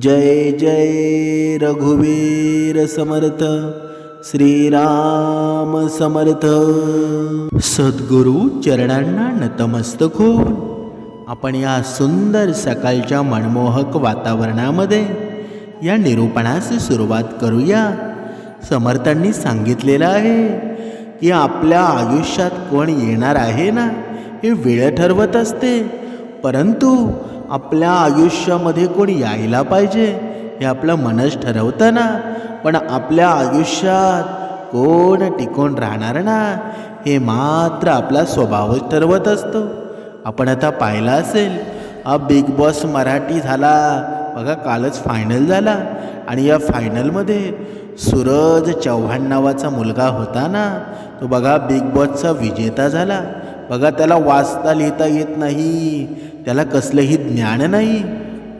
जय जय रघुवीर समर्थ श्रीराम समर्थ. सद्गुरु चरणांना नतमस्तक होऊन आपण या सुंदर सकाळच्या मनमोहक वातावरणामध्ये या निरूपणास सुरुवात करूया. समर्थांनी सांगितलेलं आहे की आपल्या आयुष्यात कोण येणार आहे ना हे वेळ ठरवत असते. परंतु आपल्या आयुष्यामध्ये कोण यायला पाहिजे हे आपलं मनच ठरवतं ना. पण आपल्या आयुष्यात कोण टिकून राहणार ना हे मात्र आपला स्वभावच ठरवत असतो. आपण आता पाहिला असेल हा बिग बॉस मराठी झाला बघा कालच फायनल झाला. आणि या फायनलमध्ये सूरज चव्हाण नावाचा मुलगा होता ना तो बघा बिग बॉसचा विजेता झाला. बघा त्याला वाचता लिहिता येत नाही. त्याला कसलंही ज्ञान नाही.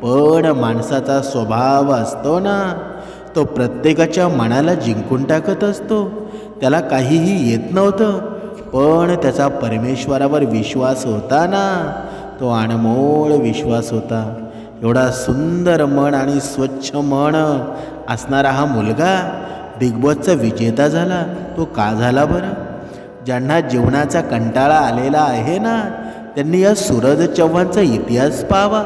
पण माणसाचा स्वभाव असतो ना तो प्रत्येकाच्या मनाला जिंकून टाकत असतो. त्याला काहीही येत नव्हतं पण त्याचा परमेश्वरावर विश्वास होता ना तो अनमोल विश्वास होता. एवढा सुंदर मन आणि स्वच्छ मन असणारा हा मुलगा बिग बॉसचा विजेता झाला. तो का झाला बरं? ज्यांना जीवनाचा कंटाळा आलेला आहे ना त्यांनी या सूरज चव्हाणचा इतिहास पाहावा.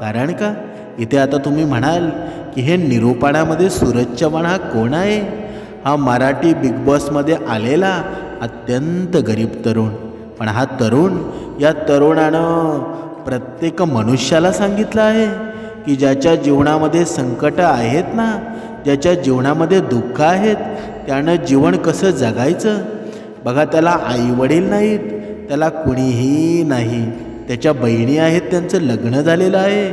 कारण का? इथे आता तुम्ही म्हणाल की हे निरूपणामध्ये सूरज चव्हाण हा कोण आहे? हा मराठी बिग बॉसमध्ये आलेला अत्यंत गरीब तरुण. पण हा तरुण या तरुणानं प्रत्येक मनुष्याला सांगितलं आहे की ज्याच्या जीवनामध्ये संकट आहेत ना ज्याच्या जीवनामध्ये दुःख आहेत त्यानं जीवन कसं जगायचं? बघा त्याला आईवडील नाहीत त्याला कुणीही नाही. त्याच्या बहिणी आहेत त्यांचं लग्न झालेलं आहे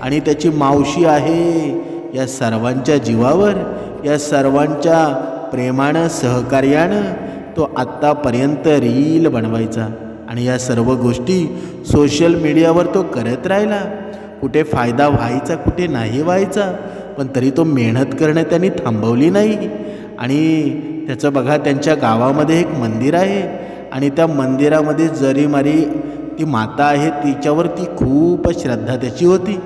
आणि त्याची मावशी आहे. या सर्वांच्या जीवावर या सर्वांच्या प्रेमानं सहकार्यानं तो आत्तापर्यंत रील बनवायचा आणि या सर्व गोष्टी सोशल मीडियावर तो करत राहिला. कुठे फायदा व्हायचा कुठे नाही व्हायचा पण तरी तो मेहनत करणं त्यांनी थांबवली नाही. आणि त्याचं बघा त्यांच्या गावामध्ये एक मंदिर आहे. आणि त्या मंदिरामध्ये जरी मारी ती माता आहे तिच्यावर ती खूप श्रद्धा त्याची होती.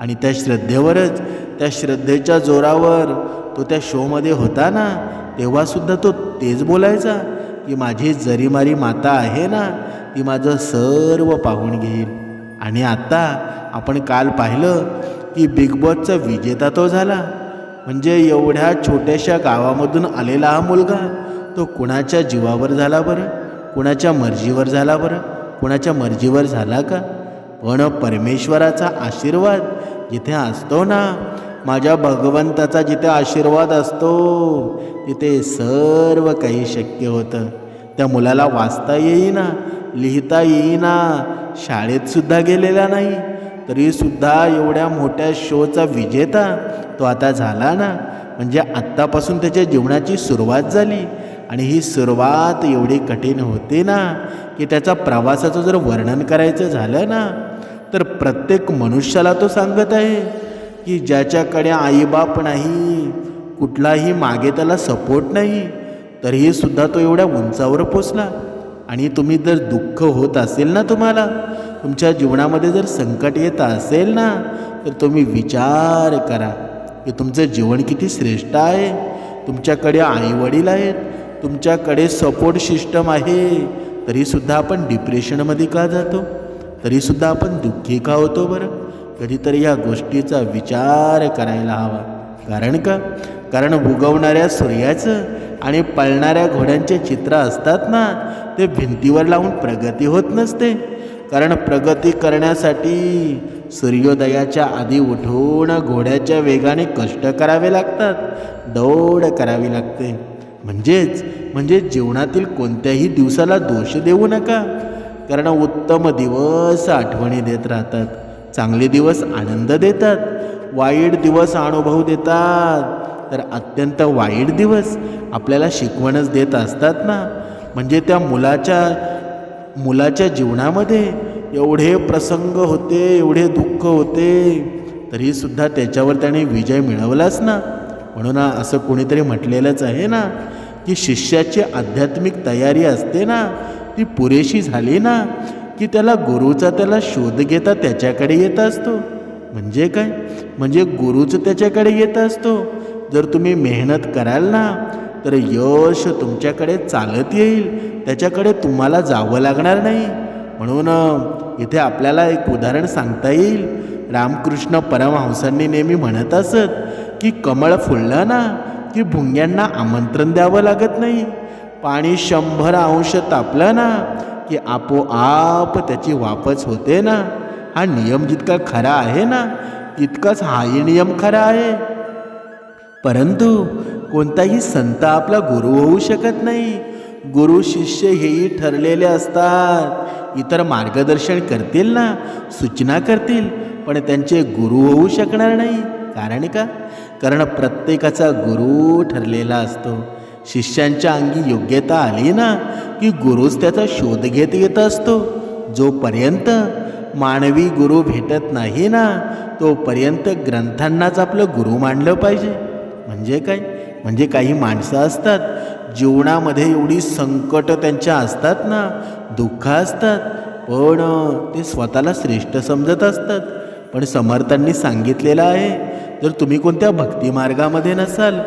आणि त्या श्रद्धेवरच त्या श्रद्धेच्या जोरावर तो त्या शोमध्ये होता ना तेव्हासुद्धा तो तेच बोलायचा की माझी जरीमारी माता आहे ना ती माझं सर्व पाहून घेईल. आणि आत्ता आपण काल पाहिलं की बिग बॉसचा विजेता तो झाला. म्हणजे एवढ्या छोट्याशा गावामधून आलेला हा मुलगा तो कुणाच्या जीवावर झाला बरं? कुणाच्या मर्जीवर झाला बरं? कुणाच्या मर्जीवर झाला का? पण परमेश्वराचा आशीर्वाद जिथे असतो ना माझ्या भगवंताचा जिथे आशीर्वाद असतो तिथे सर्व काही शक्य होतं. त्या मुलाला वाचता येईना लिहिता येईना शाळेतसुद्धा गेलेला नाही. तरीसुद्धा एवढ्या मोठ्या शोचा विजेता तो आता झाला ना. म्हणजे आत्तापासून त्याच्या जीवनाची सुरुवात झाली. आणि ही सुरुवात एवढी कठीण होते ना की त्याचा प्रवासाचं जर वर्णन करायचं झालं ना तर प्रत्येक मनुष्याला तो सांगत आहे की ज्याच्याकडे आईबाप नाही कुठलाही मागे त्याला सपोर्ट नाही तरीही सुद्धा तो एवढ्या उंचावर पोचला. आणि तुम्ही जर दुःख होत असेल ना तुम्हाला तुमच्या जीवनामध्ये जर संकट येत असेल ना तर तुम्ही विचार करा की तुमचं जीवन किती श्रेष्ठ आहे तुमच्याकडे आईवडील आहेत तुमच्याकडे सपोर्ट सिस्टम आहे तरीसुद्धा आपण डिप्रेशनमध्ये का जातो? तरीसुद्धा आपण दुःखी का होतो बरं? कधीतरी या गोष्टीचा विचार करायला हवा. कारण का? कारण उगवणाऱ्या सूर्याचं आणि पळणाऱ्या घोड्यांचे चित्र असतात ना ते भिंतीवर लावून प्रगती होत नसते. कारण प्रगती करण्यासाठी सूर्योदयाच्या आधी उठून घोड्याच्या वेगाने कष्ट करावे लागतात दौड करावी लागते. म्हणजेच म्हणजे जीवनातील कोणत्याही दिवसाला दोष देऊ नका. कारण उत्तम दिवस आठवणी देत राहतात चांगले दिवस आनंद देतात वाईट दिवस अनुभव देतात. तर अत्यंत वाईट दिवस आपल्याला शिकवणच देत असतात ना. म्हणजे त्या मुलाच्या मुलाच्या जीवनामध्ये एवढे प्रसंग होते एवढे दुःख होते तरीसुद्धा त्याच्यावर त्याने विजय मिळवलाच ना. म्हणून असं कोणीतरी म्हटलेलंच आहे ना की शिष्याची आध्यात्मिक तयारी असते ना ती पुरेशी झाली ना की त्याला गुरुचा त्याला शोध घेता त्याच्याकडे येत असतो. म्हणजे काय? म्हणजे गुरुचं त्याच्याकडे येत असतो. जर तुम्ही मेहनत कराल ना तर यश तुमच्याकडे चालत येईल. त्याच्याकडे तुम्हाला जावं लागणार नाही. म्हणून इथे आपल्याला एक उदाहरण सांगता येईल. रामकृष्ण परमहंसांनी नेहमी म्हणत असत की कमळ फुललं ना की भुंग्यांना आमंत्रण द्यावं लागत नाही. पाणी शंभर अंश तापलं ना की आपोआप त्याची वापस होते ना. हा नियम जितका खरा आहे ना तितकाच हाही नियम खरा आहे. परंतु कोणताही संत आपला गुरु होऊ शकत नाही. गुरु शिष्य हेही ठरलेले असतात. इतर मार्गदर्शन करतील ना सूचना करतील पण त्यांचे गुरु होऊ शकणार नाही. कारण का? कारण प्रत्येकाचा गुरु ठरलेला असतो. शिष्यांच्या अंगी योग्यता आली ना की गुरुच त्याचा शोध घेत येत असतो. जोपर्यंत मानवी गुरु भेटत नाही ना तोपर्यंत ग्रंथांनाच आपलं गुरु मानलं पाहिजे. म्हणजे काय? म्हणजे काही माणसं असतात जीवनामध्ये एवढी संकट त्यांच्या असतात ना दुःख असतात पण ते स्वतःला श्रेष्ठ समजत असतात. पण समर्थांनी सांगितलेलं आहे जर तुम्ही कोणत्या भक्तिमार्गामध्ये नसाल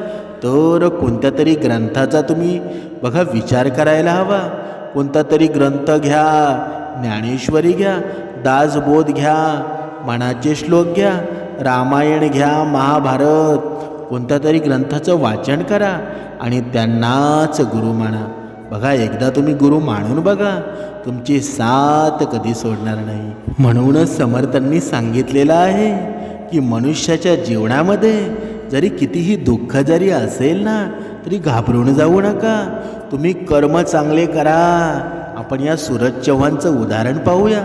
तर कोणत्या तरी ग्रंथाचा तुम्ही बघा विचार करायला हवा. कोणता तरी ग्रंथ घ्या ज्ञानेश्वरी घ्या दासबोध घ्या मनाचे श्लोक घ्या रामायण घ्या महाभारत कोणत्या तरी ग्रंथाचं वाचन करा आणि त्यांनाच गुरु माना. बघा एकदा तुम्ही गुरु मानून बघा. तुमची साथ कधी सोडणार नाही. म्हणूनच समर्थांनी सांगितलेलं आहे की मनुष्याच्या जीवनामध्ये जरी कितीही दुःख जरी असेल ना तरी घाबरून जाऊ नका. तुम्ही कर्म चांगले करा. आपण या सूरज चव्हाणचं उदाहरण पाहूया.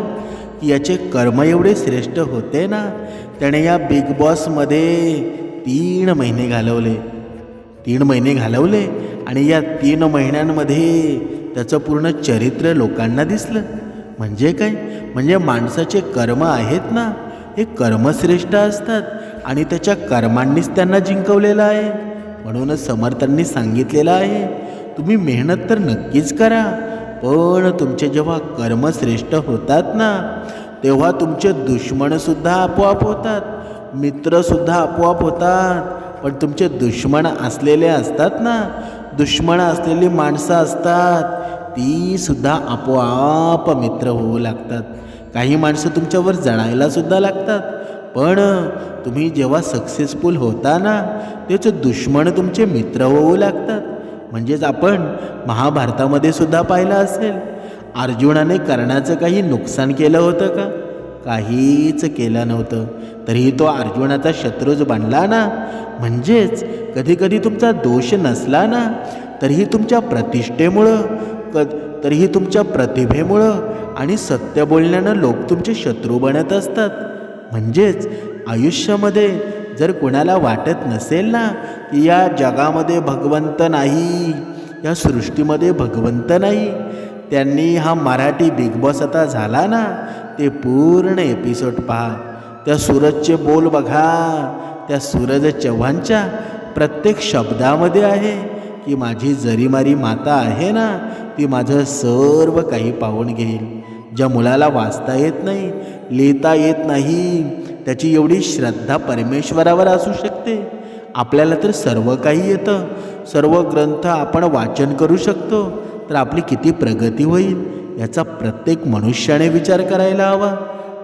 की याचे कर्म एवढे श्रेष्ठ होते ना त्याने या बिग बॉसमध्ये तीन महिने घालवले. तीन महिने घालवले आणि या तीन महिन्यांमध्ये त्याचं पूर्ण चरित्र लोकांना दिसलं. म्हणजे काय? म्हणजे माणसाचे कर्म आहेत ना हे कर्मश्रेष्ठ असतात आणि त्याच्या कर्मांनीच त्यांना जिंकवलेलं आहे. म्हणूनच समर्थांनी सांगितलेलं आहे तुम्ही मेहनत तर नक्कीच करा पण तुमचे जेव्हा कर्मश्रेष्ठ होतात ना तेव्हा तुमचे दुश्मनसुद्धा आपोआप होतात मित्रसुद्धा आपोआप होतात. पण तुमचे दुश्मन असलेले असतात ना दुश्मन असलेली माणसं असतात तीसुद्धा आपोआप मित्र होऊ लागतात. काही माणसं तुमच्यावर जळायला सुद्धा लागतात. पण तुम्ही जेव्हा सक्सेसफुल होता ना त्याचे दुश्मन तुमचे मित्र होऊ लागतात. म्हणजेच आपण महाभारतामध्ये सुद्धा पाहिलं असेल. अर्जुनाने कर्णाचं काही नुकसान केलं होतं का? काहीच केलं नव्हतं. तरीही तो अर्जुनाचा शत्रूच बनला ना? म्हणजेच कधीकधी तुमचा दोष नसला ना? तरीही तुमच्या प्रतिष्ठेमुळं क तरीही तुमच्या प्रतिभेमुळं आणि सत्य बोलण्यानं लोक तुमचे शत्रू बनत असतात. म्हणजेच आयुष्यामध्ये जर कोणाला वाटत नसेल ना की या जगामध्ये भगवंत नाही या सृष्टीमध्ये भगवंत नाही त्यांनी हा मराठी बिग बॉस आता झाला ना ते पूर्ण एपिसोड पहा. त्या सूरजचे बोल बघा. त्या सूरज चव्हाणच्या प्रत्येक शब्दामध्ये आहे. की माझी जरीमारी माता आहे ना ती माझं सर्व काही पाहून घेईल. ज्या मुलाला वाचता येत नाही लिहिता येत नाही त्याची एवढी श्रद्धा परमेश्वरावर असू शकते. आपल्याला तर सर्व काही येतं. सर्व ग्रंथ आपण वाचन करू शकतो. तर आपली किती प्रगती होईल याचा प्रत्येक मनुष्याने विचार करायला हवा.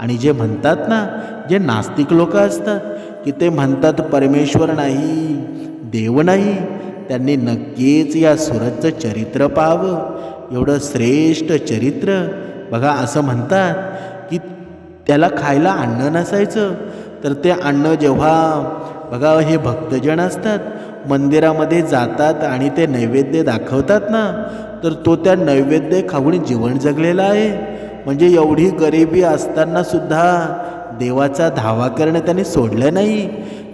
आणि जे म्हणतात ना जे नास्तिक लोक असतात की ते म्हणतात परमेश्वर नाही देव नाही त्यांनी नक्कीच या सुरतचं चरित्र पाहावं. एवढं श्रेष्ठ चरित्र. बघा असं म्हणतात की त्याला खायला अन्न नसायचं. तर ते अन्न जेव्हा बघा हे भक्तजन असतात मंदिरामध्ये जातात आणि ते नैवेद्य दाखवतात ना तर तो त्या नैवेद्य खाऊन जीवन जगलेला आहे. म्हणजे एवढी गरिबी असताना सुद्धा देवाचा धावा करणं त्याने सोडलं नाही.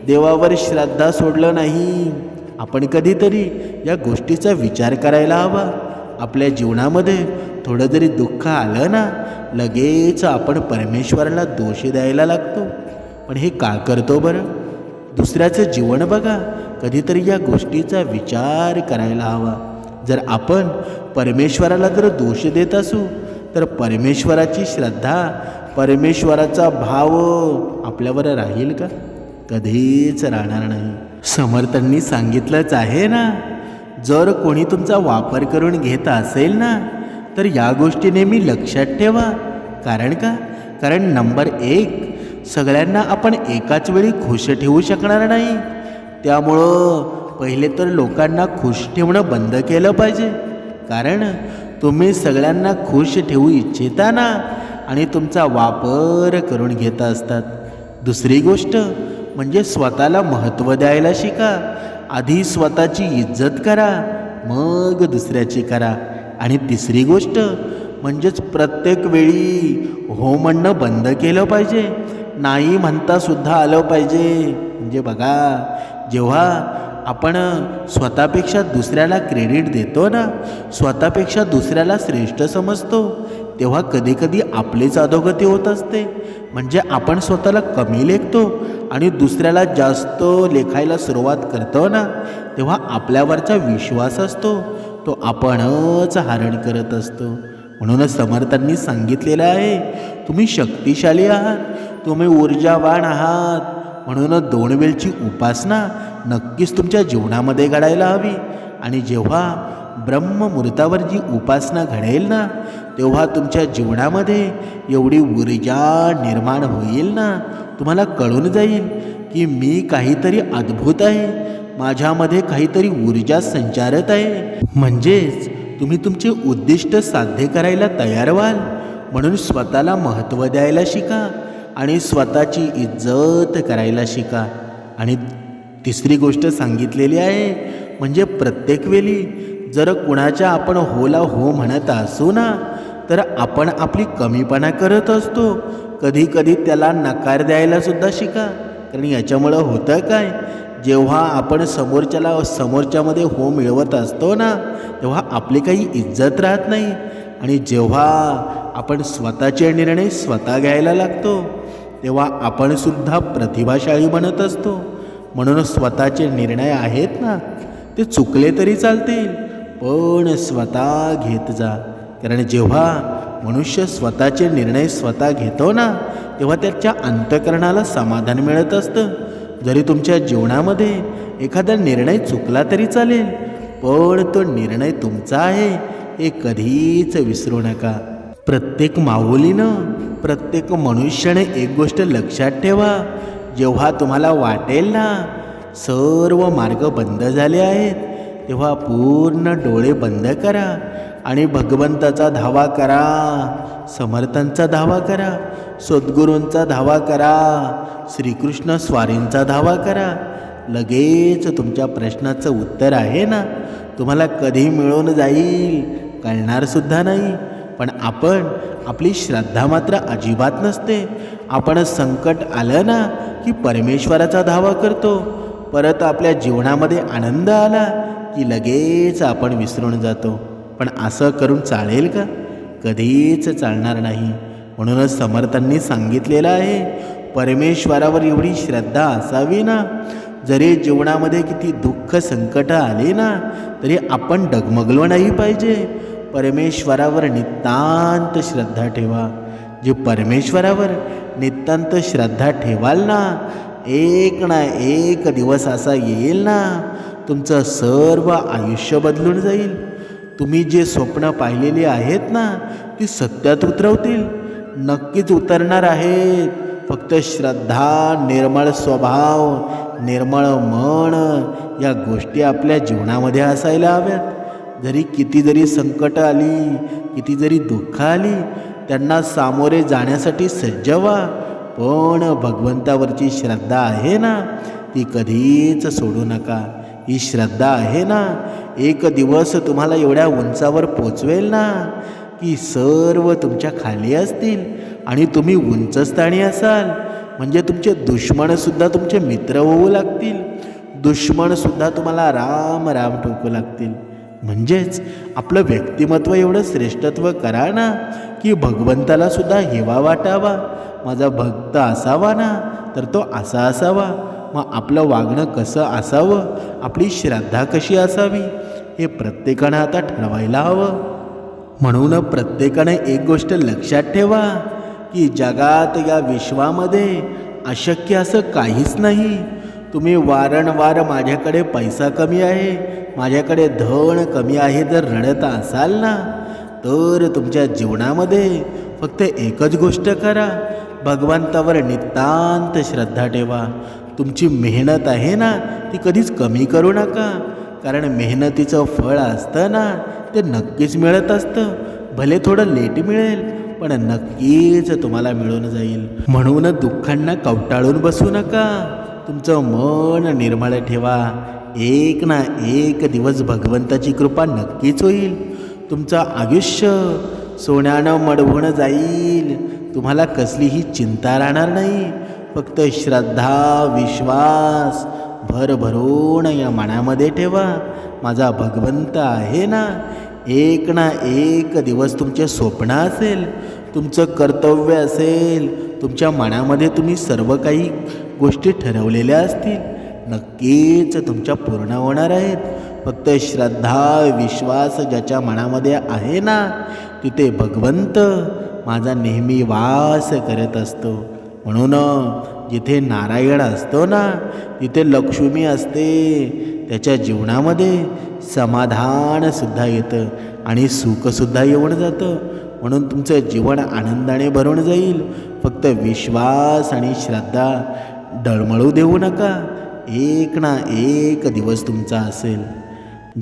देवावर श्रद्धा सोडलं नाही. आपण कधीतरी या गोष्टीचा विचार करायला हवा. आपल्या जीवनामध्ये थोडं जरी दुःख आलं ना लगेच आपण परमेश्वराला दोष द्यायला लागतो. पण हे का करतो बरं? दुसऱ्याचं जीवन बघा. कधीतरी या गोष्टीचा विचार करायला हवा. जर आपण परमेश्वराला जर दोष देत असू तर परमेश्वराची श्रद्धा परमेश्वराचा भाव आपल्यावर राहील का? कधीच राहणार नाही. समर्थांनी सांगितलंच आहे ना? जर कोणी तुमचा वापर करून घेत असेल ना तर या गोष्टी नेहमी लक्षात ठेवा. कारण का? कारण नंबर एक सगळ्यांना आपण एकाच वेळी खुश ठेवू शकणार नाही. त्यामुळं पहिले तर लोकांना खुश ठेवणं बंद केलं पाहिजे. कारण तुम्ही सगळ्यांना खुश ठेवू इच्छिता ना आणि तुमचा वापर करून घेत असतात. दुसरी गोष्ट म्हणजे स्वतःला महत्त्व द्यायला शिका. आधी स्वतःची इज्जत करा मग दुसऱ्याची करा. आणि तिसरी गोष्ट म्हणजेच प्रत्येक वेळी हो म्हणणं बंद केलं पाहिजे. नाही म्हणता सुद्धा आलं पाहिजे. म्हणजे बघा जेव्हा आपण स्वतःपेक्षा दुसऱ्याला क्रेडिट देतो ना स्वतःपेक्षा दुसऱ्याला श्रेष्ठ समजतो तेव्हा कधीकधी आपलीच अधोगती होत असते. म्हणजे आपण स्वतःला कमी लेखतो आणि दुसऱ्याला जास्त लेखायला सुरुवात करतो ना तेव्हा आपल्यावरचा विश्वास असतो. तो आपणच हरण करत असतो. म्हणूनच समर्थांनी सांगितलेलं आहे तुम्ही शक्तिशाली आहात तुम्ही ऊर्जावान आहात म्हणून दोन वेळची उपासना नक्कीच तुमच्या जीवनामध्ये घडायला हवी. आणि जेव्हा ब्रह्ममुहूर्तावर जी उपासना घडेल ना तेव्हा तुमच्या जीवनामध्ये एवढी ऊर्जा निर्माण होईल ना तुम्हाला कळून जाईल की मी काहीतरी अद्भुत आहे. माझ्यामध्ये काहीतरी ऊर्जा संचारत आहे. म्हणजेच तुम्ही तुमचे उद्दिष्ट साध्य करायला तयार व्हाल. म्हणून स्वतःला महत्त्व द्यायला शिका. आणि स्वतःची इज्जत करायला शिका. आणि तिसरी गोष्ट सांगितलेली आहे म्हणजे प्रत्येक वेळी जर कुणाच्या आपण होला हो म्हणत असू ना तर आपण आपली कमीपणा करत असतो. कधी कधी त्याला नकार द्यायला सुद्धा शिका. कारण याच्यामुळं होतं काय जेव्हा आपण समोरच्याला समोरच्यामध्ये हो मिळवत असतो ना तेव्हा आपली काही इज्जत राहत नाही. आणि जेव्हा आपण स्वतःचे निर्णय स्वतः घ्यायला लागतो तेव्हा आपण सुद्धा प्रतिभाशाळी बनत असतो. म्हणून स्वतःचे निर्णय आहेत ना ते चुकले तरी चालतील पण स्वतः घेत जा. कारण जेव्हा मनुष्य स्वतःचे निर्णय स्वतः घेतो ना तेव्हा त्याच्या अंतकरणाला समाधान मिळत असतं. जरी तुमच्या जीवनामध्ये एखादा निर्णय चुकला तरी चालेल पण तो निर्णय तुमचा आहे हे कधीच विसरू नका. प्रत्येक माऊलीनं प्रत्येक मनुष्याने एक गोष्ट लक्षात ठेवा. जेव्हा तुम्हाला वाटेल ना सर्व मार्ग बंद झाले आहेत. तेव्हा पूर्ण डोळे बंद करा आणि भगवंताचा धावा करा. समर्थांचा धावा करा. सद्गुरूंचा धावा करा. श्रीकृष्ण स्वारींचा धावा करा. लगेच तुमच्या प्रश्नाचं उत्तर आहे ना? तुम्हाला कधी मिळून जाईल? कळणारसुद्धा नाही. पण आपण आपली श्रद्धा मात्र अजिबात नसते. आपण संकट आलं ना की परमेश्वराचा धावा करतो. परत आपल्या जीवनामध्ये आनंद आला की लगेच आपण विसरून जातो. पण असं करून चालेल का? कधीच चालणार नाही. म्हणूनच समर्थांनी सांगितलेलं आहे परमेश्वरावर एवढी श्रद्धा असावी ना. जरी जीवनामध्ये किती दुःख संकट आले ना तरी आपण डगमगलो नाही पाहिजे. परमेश्वरावर नितांत श्रद्धा ठेवा. जे परमेश्वरावर नितांत श्रद्धा ठेवाल ना एक ना एक दिवस असा येईल ना तुमचं सर्व आयुष्य बदलून जाईल. तुम्ही जे स्वप्न पाहिलेली आहेत ना ती सत्यात उतरवतील. नक्कीच उतरणार आहेत. फक्त श्रद्धा निर्मळ स्वभाव निर्मळ मन या गोष्टी आपल्या जीवनामध्ये असायला हव्यात. जरी किती जरी संकट आली किती जरी दुःख आली त्यांना सामोरे जाण्यासाठी सज्ज व्हा. पण भगवंतावरची श्रद्धा आहे ना ती कधीच सोडू नका. ही श्रद्धा आहे ना एक दिवस तुम्हाला एवढ्या उंचावर पोचवेल ना की सर्व तुमच्या खाली असतील आणि तुम्ही उंचस्थानी असाल. म्हणजे तुमचे दुश्मनसुद्धा तुमचे मित्र होऊ लागतील. दुश्मनसुद्धा तुम्हाला राम राम ठोकू लागतील. म्हणजेच आपलं व्यक्तिमत्व एवढं श्रेष्ठत्व करा ना की भगवंताला सुद्धा हेवा वाटावा. माझा भक्त असावा ना तर तो असा असावा. मग आपलं वागणं कसं असावं? आपली श्रद्धा कशी असावी? हे प्रत्येकानं आता ठरवायला हवं. म्हणून प्रत्येकाने एक गोष्ट लक्षात ठेवा की जगात या विश्वामध्ये अशक्य असं काहीच नाही. तुम्ही वारंवार माझ्याकडे पैसा कमी आहे माझ्याकडे धन कमी आहे जर रडत असाल ना तर तुमच्या जीवनामध्ये फक्त एकच गोष्ट करा भगवंतावर नितांत श्रद्धा ठेवा. तुमची मेहनत आहे ना ती कधीच कमी करू नका. कारण मेहनतीचं फळ असतं ना ते नक्कीच मिळत असतं. भले थोडं लेट मिळेल पण नक्कीच तुम्हाला मिळून जाईल. म्हणून दुःखांना कवटाळून बसू नका. तुमचं मन निर्मळ ठेवा. एक ना एक दिवस भगवंताची कृपा नक्कीच होईल. तुमचं आयुष्य सोन्यानं मडवून जाईल. तुम्हाला कसलीही चिंता राहणार नाही. फक्त श्रद्धा विश्वास भरभरून या मनामध्ये ठेवा. माझा भगवंत आहे ना? एक ना एक दिवस तुमचे स्वप्न असेल. तुमचं कर्तव्य असेल. तुमच्या मनामध्ये तुम्ही सर्व काही गोष्टी ठरवलेल्या असतील. नक्कीच तुमच्या पूर्ण होणार आहेत. फक्त श्रद्धा विश्वास ज्याच्या मनामध्ये आहे ना तिथे भगवंत माझा नेहमी वास करत असतो. म्हणून जिथे नारायण असतो ना तिथे लक्ष्मी असते. त्याच्या जीवनामध्ये समाधानसुद्धा येतं आणि सुखसुद्धा येऊन जातं. म्हणून तुमचं जीवन आनंदाने भरून जाईल. फक्त विश्वास आणि श्रद्धा डळमळू देऊ नका. एक ना एक दिवस तुमचा असेल.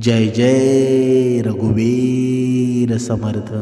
जय जय रघुवीर समर्थ.